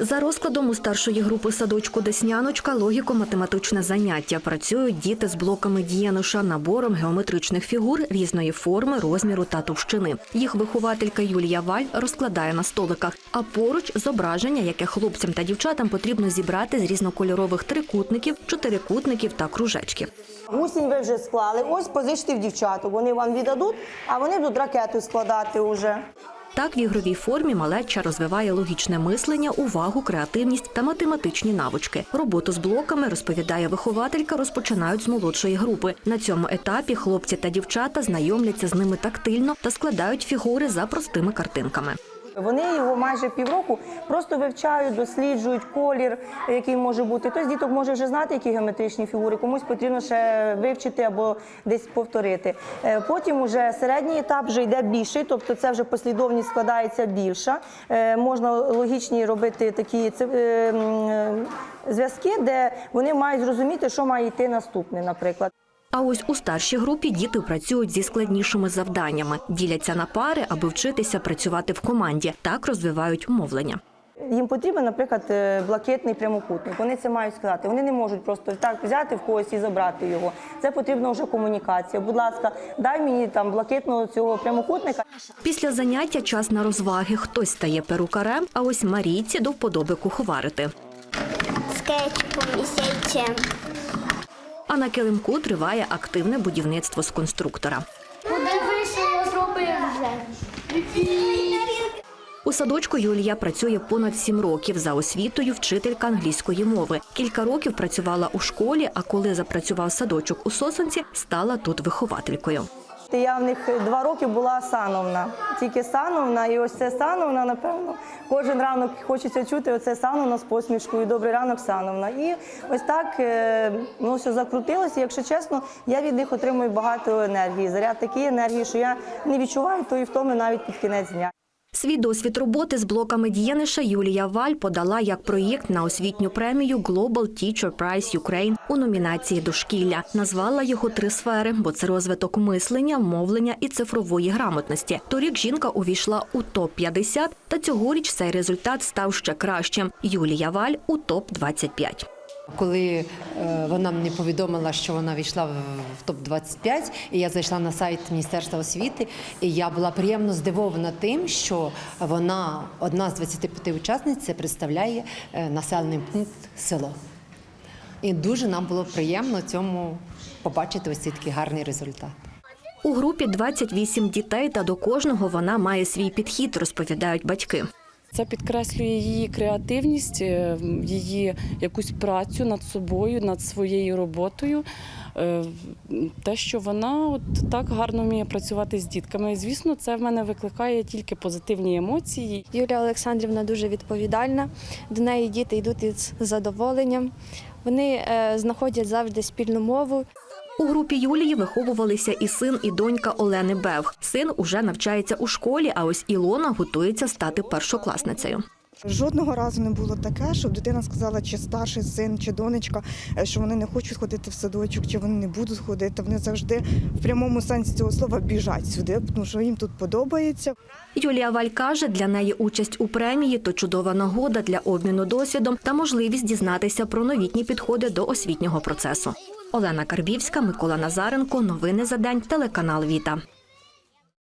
За розкладом у старшої групи садочку Десняночка логіко-математичне заняття. Працюють діти з блоками діянуша, набором геометричних фігур різної форми, розміру та товщини. Їх вихователька Юлія Валь розкладає на столиках, а поруч зображення, яке хлопцям та дівчатам потрібно зібрати з різнокольорових трикутників, чотирикутників та кружечків. Гусінь ви вже склали. Ось позичте в дівчаток. Вони вам віддадуть, а вони будуть ракету складати вже. Так в ігровій формі малеча розвиває логічне мислення, увагу, креативність та математичні навички. Роботу з блоками, розповідає вихователька, розпочинають з молодшої групи. На цьому етапі хлопці та дівчата знайомляться з ними тактильно та складають фігури за простими картинками. Вони його майже півроку просто вивчають, досліджують колір, який може бути. Хтось діток може вже знати, які геометричні фігури, комусь потрібно ще вивчити або десь повторити. Е, Потім уже середній етап вже йде більший, тобто це вже послідовність складається більша. Е, Можна логічні робити такі е, зв'язки, де вони мають зрозуміти, що має йти наступне, наприклад. А ось у старшій групі діти працюють зі складнішими завданнями, діляться на пари, аби вчитися працювати в команді. Так розвивають мовлення. Їм потрібен, наприклад, е, блакитний прямокутник. Вони це мають сказати. Вони не можуть просто так взяти в когось і забрати його. Це потрібна вже комунікація. Будь ласка, дай мені там блакитного цього прямокутника. Після заняття час на розваги. Хтось стає перукарем, а ось Марійці до вподоби куховарити. з і сельцем. А на килимку триває активне будівництво з конструктора. Подивися, я зробив. У садочку Юлія працює понад сім років за освітою вчителька англійської мови. Кілька років працювала у школі, а коли запрацював садочок у Сосенці, стала тут вихователькою. Я в них два роки була сановна, тільки сановна, і ось це сановна, напевно. Кожен ранок хочеться чути оце сановна з посмішкою. Добрий ранок, сановна. І ось так е, ну, все закрутилося. Якщо чесно, я від них отримую багато енергії. Заряд такої енергії, що я не відчуваю тої втоми навіть під кінець дня. Свій досвід роботи з блоками Дієниша Юлія Валь подала як проєкт на освітню премію Global Teacher Prize Ukraine у номінації Дошкілля. Назвала його три сфери, бо це розвиток мислення, мовлення і цифрової грамотності. Торік жінка увійшла у топ 50 та цьогоріч цей результат став ще кращим. Юлія Валь у топ 25 Коли е, вона мені повідомила, що вона війшла в, топ 25 і я зайшла на сайт Міністерства освіти, і я була приємно здивована тим, що вона одна з 25 учасниць представляє е, населений пункт село. І дуже нам було приємно цьому побачити ось такий гарний результат. У групі 28 дітей, та до кожного вона має свій підхід, розповідають батьки. Це підкреслює її креативність, е, її якусь працю над собою, над своєю роботою. Е, Те, що вона от так гарно вміє працювати з дітками. Звісно, це в мене викликає тільки позитивні емоції. Юлія Олександрівна дуже відповідальна. До неї діти йдуть із задоволенням. Вони е, знаходять завжди спільну мову. У групі Юлії виховувалися і син, і донька Олени Бевг. Син уже навчається у школі, а ось Ілона готується стати першокласницею. Жодного разу не було таке, щоб дитина сказала, чи старший син, чи донечка, е, що вони не хочуть ходити в садочок, чи вони не будуть ходити. Вони завжди в прямому сенсі цього слова біжать сюди, тому що їм тут подобається. Юлія Валь каже, для неї участь у премії то чудова нагода для обміну досвідом та можливість дізнатися про новітні підходи до освітнього процесу. Олена Карбівська, Микола Назаренко. Новини за день. Телеканал Віта.